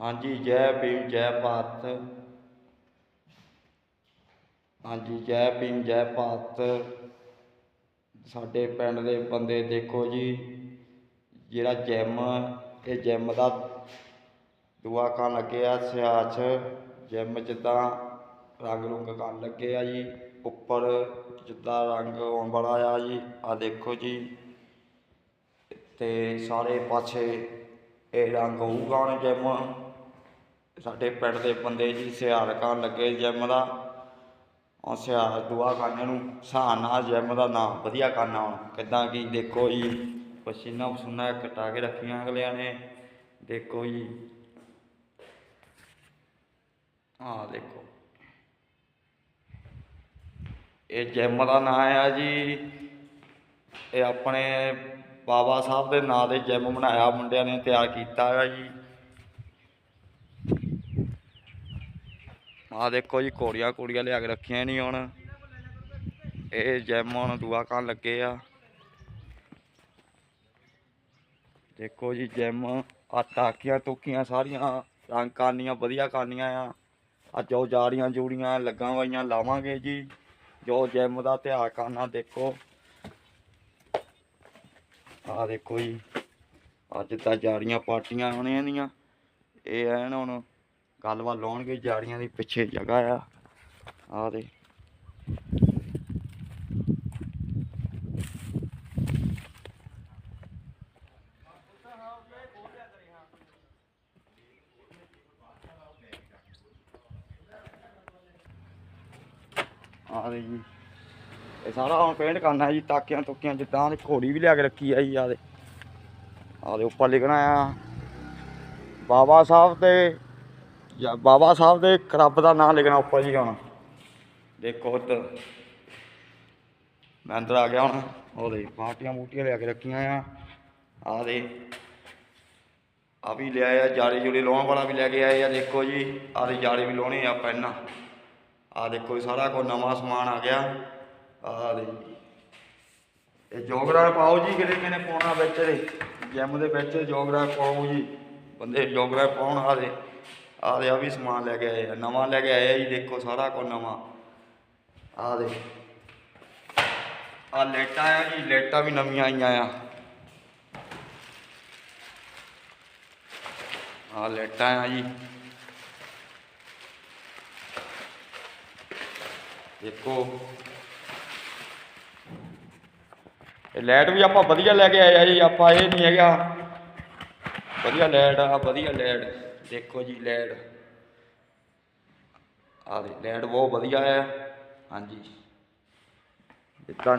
ਹਾਂਜੀ, ਜੈ ਭੀਮ, ਜੈ ਭਾਰਤ। ਹਾਂਜੀ, ਜੈ ਭੀਮ, ਜੈ ਭਾਰਤ। ਸਾਡੇ ਪਿੰਡ ਦੇ ਬੰਦੇ ਦੇਖੋ ਜੀ, ਜਿਹੜਾ ਜਿਮ, ਇਹ ਜਿਮ ਦਾ ਦੁਆ ਕਰਨ ਲੱਗੇ ਆ ਸਿਆਚ ਜਿਮ ਜਿੱਦਾਂ ਰੰਗ ਰੁੰਗ ਕਰਨ ਲੱਗੇ ਆ ਜੀ, ਉੱਪਰ ਜਿੱਦਾਂ ਰੰਗ ਆਉਣ ਵਾਲਾ ਆ ਜੀ ਆ ਦੇਖੋ ਜੀ। ਤੇ ਸਾਰੇ ਪਾਸੇ ਇਹ ਰੰਗ ਹੋਊਗਾ ਹੁਣ ਜਿਮ। ਸਾਡੇ ਪਿੰਡ ਦੇ ਬੰਦੇ ਜੀ ਸਿਆਰ ਕਰਨ ਲੱਗੇ ਜਿਮ ਦਾ। ਉਹ ਸਿਆਰ ਦੁਆ ਕਰਨ ਨੂੰ ਸਹਾਨ ਨਾਲ ਜਿਮ ਦਾ ਨਾਮ ਵਧੀਆ ਕਰਨਾ ਹੁਣ। ਕਿੱਦਾਂ ਕੀ ਦੇਖੋ ਜੀ, ਪਸੀਨਾ ਪਸੂਨਾ ਕਟਾ ਕੇ ਰੱਖੀਆਂ ਅਗਲਿਆਂ ਨੇ। ਦੇਖੋ ਜੀ। ਆਹ ਦੇਖੋ। ਇਹ ਜਿਮ ਦਾ ਨਾਂ ਆ ਜੀ। ਇਹ ਆਪਣੇ ਬਾਬਾ ਸਾਹਿਬ ਦੇ ਨਾਂ ਦੇ ਜਿਮ ਬਣਾਇਆ, ਮੁੰਡਿਆਂ ਨੇ ਤਿਆਰ ਕੀਤਾ ਹੈ ਜੀ। ਆਹ ਦੇਖੋ ਜੀ ਕੋੜੀਆਂ ਕੁੜੀਆਂ ਲਿਆ ਕੇ ਰੱਖੀਆਂ ਨਹੀਂ ਹੁਣ। ਇਹ ਜਿਮ ਹੁਣ ਦੂਆ ਕਰਨ ਲੱਗੇ ਆ। ਦੇਖੋ ਜੀ ਜਿਮ ਆ ਟਾਕੀਆਂ ਟੁਕੀਆਂ ਸਾਰੀਆਂ, ਰੰਗ ਕਰਨੀਆਂ ਵਧੀਆ ਕਰਨੀਆਂ ਆ। ਆ ਜੋ ਜਾੜੀਆਂ ਜੂੜੀਆਂ ਲੱਗਾਂ ਵਾਈਆਂ ਲਾਵਾਂਗੇ ਜੀ। ਜੋ ਜਿਮ ਦਾ ਧਿਆਨ ਕਰਨਾ ਦੇਖੋ। ਆ ਦੇਖੋ ਜੀ, ਅੱਜ ਤਾਂ ਜਾੜੀਆਂ ਪਾਰਟੀਆਂ ਹੋਣੀਆਂ ਦੀਆਂ ਇਹ ਐਨ ਹੁਣ ਗੱਲਬਾਤ ਲਾਉਣਗੇ, ਜਾੜੀਆਂ ਦੀ ਪਿੱਛੇ ਜਗ੍ਹਾ ਆ। ਆ ਦੇ ਆ ਦੇ ਜੀ। ਇਹ ਸਾਰਾ ਹੁਣ ਪੇਂਟ ਕਰਨਾ ਜੀ, ਤਾਕਿਆਂ ਤੁਕੀਆਂ ਜਿੱਦਾਂ ਦੀ ਘੋੜੀ ਵੀ ਲਿਆ ਕੇ ਰੱਖੀ ਆ ਜੀ ਆ ਦੇ ਆ ਦੇ ਉੱਪਰ ਲਿਖਣਾ ਆ। ਬਾਬਾ ਸਾਹਿਬ ਤੇ ਜਾਂ ਬਾਬਾ ਸਾਹਿਬ ਦੇ ਰੱਬ ਦਾ ਨਾਮ ਲਿਖਣਾ ਉੱਪਰ ਜੀ ਹੁਣ। ਦੇਖੋ ਉੱਧਰ ਮੈਂ ਅੰਦਰ ਆ ਗਿਆ ਹੁਣ। ਉਹਦੇ ਪਾਰਟੀਆਂ ਮੂਟੀਆਂ ਲਿਆ ਕੇ ਰੱਖੀਆਂ ਆ। ਆ ਦੇ ਆ ਵੀ ਲਿਆ ਆ, ਜਾਲੀ ਜੁਲੀ ਲਾਉਣ ਵਾਲਾ ਵੀ ਲੈ ਕੇ ਆਏ ਆ। ਦੇਖੋ ਜੀ ਆ ਦੇ ਜਾਲੀ ਵੀ ਲਾਉਣੇ ਆ ਪੈਨਾਂ। ਆ ਦੇਖੋ ਜੀ, ਸਾਰਾ ਕੁਝ ਨਵਾਂ ਸਮਾਨ ਆ ਗਿਆ। ਆ ਦੇ ਇਹ ਜੋਗਰਾ ਪਾਓ ਜੀ, ਕਿਤੇ ਕਿਨੇ ਪਾਉਣਾ ਵਿੱਚ ਦੇ। ਜਿਮ ਦੇ ਵਿੱਚ ਜੋਗਰਾ ਪਾਓ ਜੀ। ਬੰਦੇ ਜੋਗਰਾ ਪਾਉਣ ਆ ਦੇ ਆ ਦੇ ਆ ਵੀ ਸਮਾਨ ਲੈ ਕੇ ਆਏ ਆ, ਨਵਾਂ ਲੈ ਕੇ ਆਏ ਆ ਜੀ, ਦੇਖੋ ਸਾਰਾ ਕੁਝ ਨਵਾਂ। ਆ ਦੇ ਆ ਲੇਟਾਂ ਆ ਜੀ ਲੇਟਾਂ ਵੀ ਨਵੀਆਂ ਆਈਆਂ ਆ। ਆ ਲੇਟਾਂ ਆ ਜੀ। ਦੇਖੋ। ਇਹ ਲਾਈਟ ਵੀ ਆਪਾਂ ਵਧੀਆ ਲੈ ਕੇ ਆਏ ਆ ਜੀ, ਆਪਾਂ ਇਹ ਨਹੀਂ ਹੈਗਾ। ਵਧੀਆ ਲਾਈਟ ਆ, ਵਧੀਆ ਲਾਈਟ। ਦੇਖੋ ਜੀ ਲਾਈਟ ਆ ਦੇ ਲਾਈਟ ਬਹੁਤ ਵਧੀਆ ਹੈ। ਹਾਂਜੀ। ਇਦਾਂ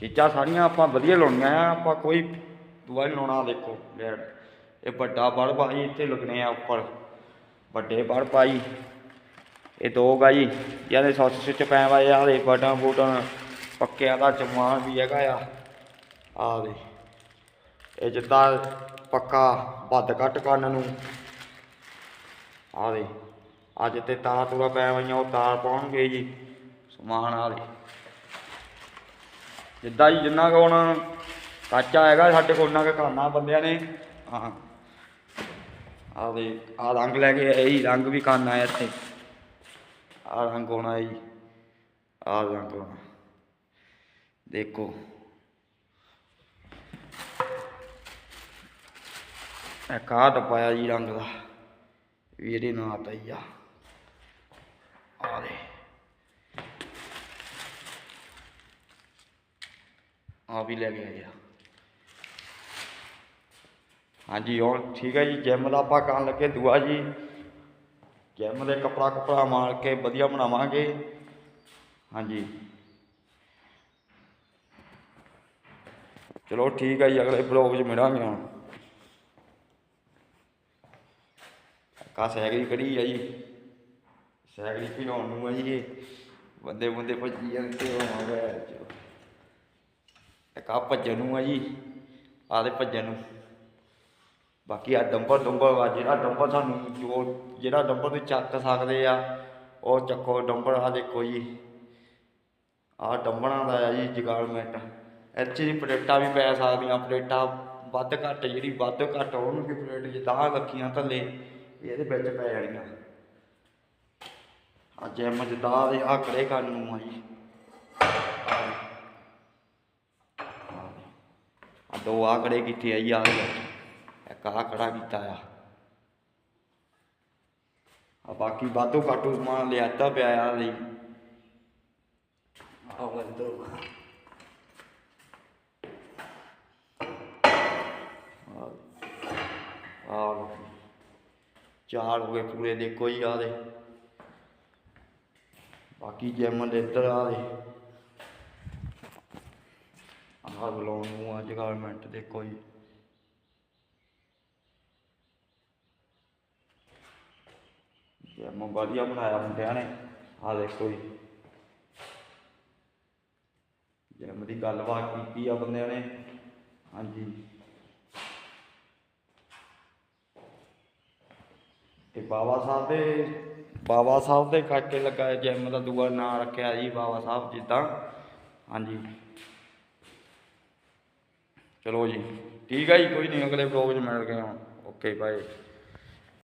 ਚੀਜ਼ਾਂ ਸਾਰੀਆਂ ਆਪਾਂ ਵਧੀਆ ਲਾਉਣੀਆਂ ਆ। ਆਪਾਂ ਕੋਈ ਦੂਆ ਲਾਉਣਾ ਦੇਖੋ ਲਾਈਟ ਇਹ ਵੱਡਾ ਬਲਬ ਆ ਜੀ ਇੱਥੇ ਲੱਗਣੇ ਆ ਉੱਪਰ। ਵੱਡੇ ਬਲਬ ਆ ਜੀ ਇਹ ਦੋ ਗਾ ਜੀ ਜਿਹਦੇ ਸੌਸ ਸੁੱਚ ਪੈ ਵਾ ਆ ਦੇ ਬਟਨ ਬੂਟਨ ਪੱਕਿਆਂ ਦਾ ਚਮਾਨ ਵੀ ਹੈਗਾ ਆ। ਆ ਦੇ ਇਹ ਜਿੱਦਾਂ ਪੱਕਾ ਵੱਧ ਘੱਟ ਕਰਨ ਨੂੰ। ਆ ਦੇ ਅੱਜ ਤੇ ਤਾਰਾਂ ਤੂਰਾ ਪੈ ਹੋਈਆਂ ਉਹ ਤਾਰ ਪਾਉਣਗੇ ਜੀ। ਸਮਾਨ ਆ ਜਿੱਦਾਂ ਜੀ ਜਿੰਨਾ ਕੁ ਹੁਣ ਕੱਚਾ ਹੈਗਾ ਸਾਡੇ ਕੋਲ ਉਹਨਾਂ ਕੁ ਕਰਨਾ ਬੰਦਿਆਂ ਨੇ। ਹਾਂ ਆ ਦੇ ਆ ਰੰਗ ਲੈ ਕੇ ਆਏ ਜੀ, ਰੰਗ ਵੀ ਕਰਨਾ ਹੈ ਇੱਥੇ। ਆ ਰੰਗ ਹੋਣਾ ਜੀ। ਆ ਰੰਗ ਹੋਣਾ। ਦੇਖੋ। ਇਹ ਕਾਹ ਪਾਇਆ ਜੀ ਰੰਗ ਦਾ। ਵੀਰੇ ਇਹਦੇ ਨਾਂ ਆ। ਆ ਦੇ। ਆ ਵੀ ਲੈ ਕੇ ਆਇਆ ਹਾਂਜੀ ਹੁਣ ਠੀਕ ਹੈ ਜੀ ਜਿਮ ਦਾ ਆਪਾਂ ਕਰਨ ਲੱਗੇ ਦੁਆ ਜੀ। ਜਿਮ ਦੇ ਕੱਪੜਾ ਕੁਪੜਾ ਮਾਰ ਕੇ ਵਧੀਆ ਬਣਾਵਾਂਗੇ। ਹਾਂਜੀ। ਚਲੋ ਠੀਕ ਹੈ ਜੀ, ਅਗਲੇ ਬਲੌਗ 'ਚ ਮਿਲਾਂਗੇ ਹੁਣ। ਕਾ ਸਾਈਕਲ ਖੜੀ ਆ ਜੀ। ਸਾਈਕਲ ਭਜਾਉਣ ਨੂੰ ਆ ਜੀ ਬੰਦੇ ਬੰਦੇ ਭੱਜੀ ਜਾਂਦੇ ਹੋ ਗਿਆ ਜੋ ਇੱਕ ਆ ਭੱਜਣ ਨੂੰ ਆ ਜੀ। ਆਦੇ ਭੱਜਣ ਨੂੰ। ਬਾਕੀ ਆ ਡੰਬਰ ਡੰਬਰ ਆ, ਜਿਹੜਾ ਡੰਬਰ ਸਾਨੂੰ ਜੋ ਜਿਹੜਾ ਡੰਬਰ ਤੁਸੀਂ ਚੱਕ ਸਕਦੇ ਆ, ਉਹ ਚੱਕੋ ਡੰਬਰ ਆ ਦੇਖੋ ਜੀ। ਆ ਡੰਬਰਾਂ ਦਾ ਆ ਜੀ ਜਗਾਲਮੈਂਟ ਇੱਥੇ ਦੀ ਪਲੇਟਾਂ ਵੀ ਪੈ ਸਕਦੀਆਂ, ਪਲੇਟਾਂ ਵੱਧ ਘੱਟ, ਜਿਹੜੀ ਵੱਧ ਘੱਟ ਉਹਨੂੰ ਹੋਣਗੇ ਪਲੇਟ ਜਿੱਦਾਂ ਰੱਖੀਆਂ ਥੱਲੇ। ਇਹਦੇ ਵਿੱਚ ਪੈ ਜਾਣੀਆਂ। ਆ ਜਿਮ ਜਿੱਦਾਂ ਦੇ ਆਕੜੇ ਕਰਨ ਨੂੰ ਆ ਜੀ। ਆ ਦੋ ਆਕੜੇ ਕੀਤੇ ਆਈ ਆ ਇੱਕ ਆਕੜਾ ਕੀਤਾ ਆ। ਆ ਬਾਕੀ ਵਾਧੂ ਕਾਟੂ ਸਮਾਨ ਲਿਆਤਾ ਪਿਆ ਆ ਲਈ। ਆ ਵੰਦੋ ਆ ਲਓ। ਚਾਰ ਹੋ ਗਏ ਪੂਰੇ ਦੇਖੋ ਜੀ ਆ ਦੇ। ਬਾਕੀ ਜਿਮ ਦੇ ਇੱਧਰ ਆ ਦੇ। ਆਹ ਬਲੋਨ ਨੂੰ ਅੱਜ ਗਵਰਨਮੈਂਟ ਦੇਖੋ ਜੀ ਜਿਮ ਵਧੀਆ ਬਣਾਇਆ ਮੁੰਡਿਆਂ ਨੇ ਆ ਦੇਖੋ ਜੀ। ਜਿਮ ਦੀ ਗੱਲਬਾਤ ਕੀਤੀ ਆ ਬੰਦਿਆਂ ਨੇ। ਹਾਂਜੀ। ਤੇ ਬਾਬਾ ਸਾਹਿਬ ਦੇ ਬਾਬਾ ਸਾਹਿਬ ਦੇ ਕਰਕੇ ਲੱਗਾ ਜਿਮ ਦਾ ਦੂਆ ਨਾਂ ਰੱਖਿਆ ਜੀ ਬਾਬਾ ਸਾਹਿਬ ਜਿੱਦਾਂ। ਹਾਂਜੀ। ਚਲੋ ਜੀ, ਠੀਕ ਹੈ ਜੀ, ਕੋਈ ਨਹੀਂ, ਅਗਲੇ ਵਲੋਗ 'ਚ ਮਿਲ ਗਏ ਹਾਂ। Okay bye